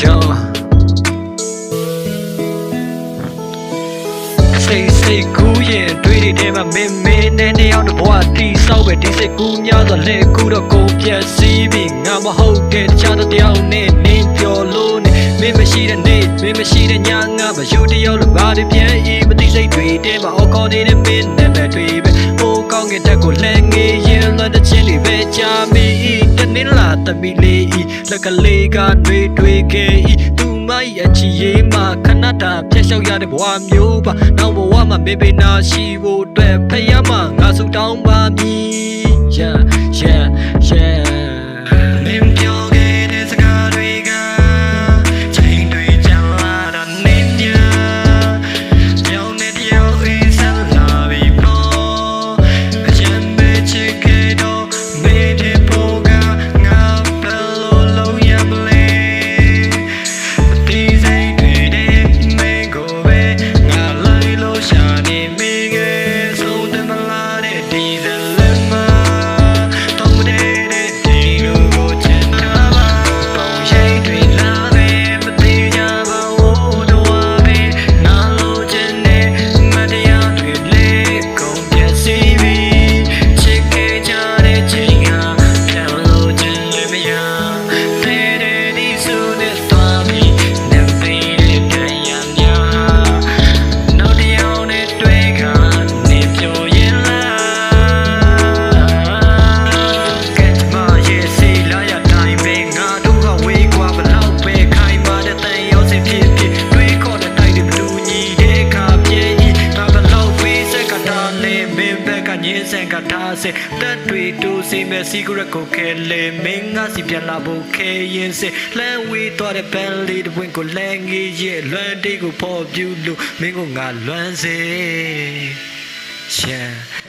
Yo Stay stay cool ရဲ့တွေးတွေထဲမှာမင်းမင်းနဲ့နေအောင်တဘွားတီဆောက်ပဲဒီစိတ်ကူးများစွာလဲကူတော့ကုန်ပြတ်စည်းပြီးငါမဟုတ်တဲ့တခြားတရားနဲ့နင်းပြောလို့နဲ့မင်းမရှိတဲ့နေ့မင်းမရှိတဲ့ညငါမယူတယောက်လို့ဘာတွေပြန်ဤမသိစိတ်တွေတဲမှာအော်ခေါ်နေတဲ့မင်းနဲ့ပဲတွေးပဲဟိုကောင်းကင်တက်ကိုလှဲငေးရင်လွတ်တဲ့ချင်းတွေပဲကြာမီတနင်္လာတမီလေး လက်ကလေးကတွေးတွေးခဲ့ဤသူမရဲ့အချီရေးမှာခဏတာဖျက်လျှောက်ရတဲ့ဘဝမျိုးပါနောက်ဘဝမှာမေဘေနာရှိဖို့အတွက်ဖယားမှာငါဆူတောင်းပါ က်ကညင်းစံကထားစေတက်တွေတူစီမဲ့ secret ကိုခဲလေမင်းငါစီပြန်လာဖို့ခဲရင်စေလမ်းဝေးသွားတဲ့ပန်းလေးတစ်ပွင့်ကိုလဲငေးရဲ့လွမ်းတေးကိုပေါ်ပြူလို့မင်းကိုငါလွမ်းစေ Yeah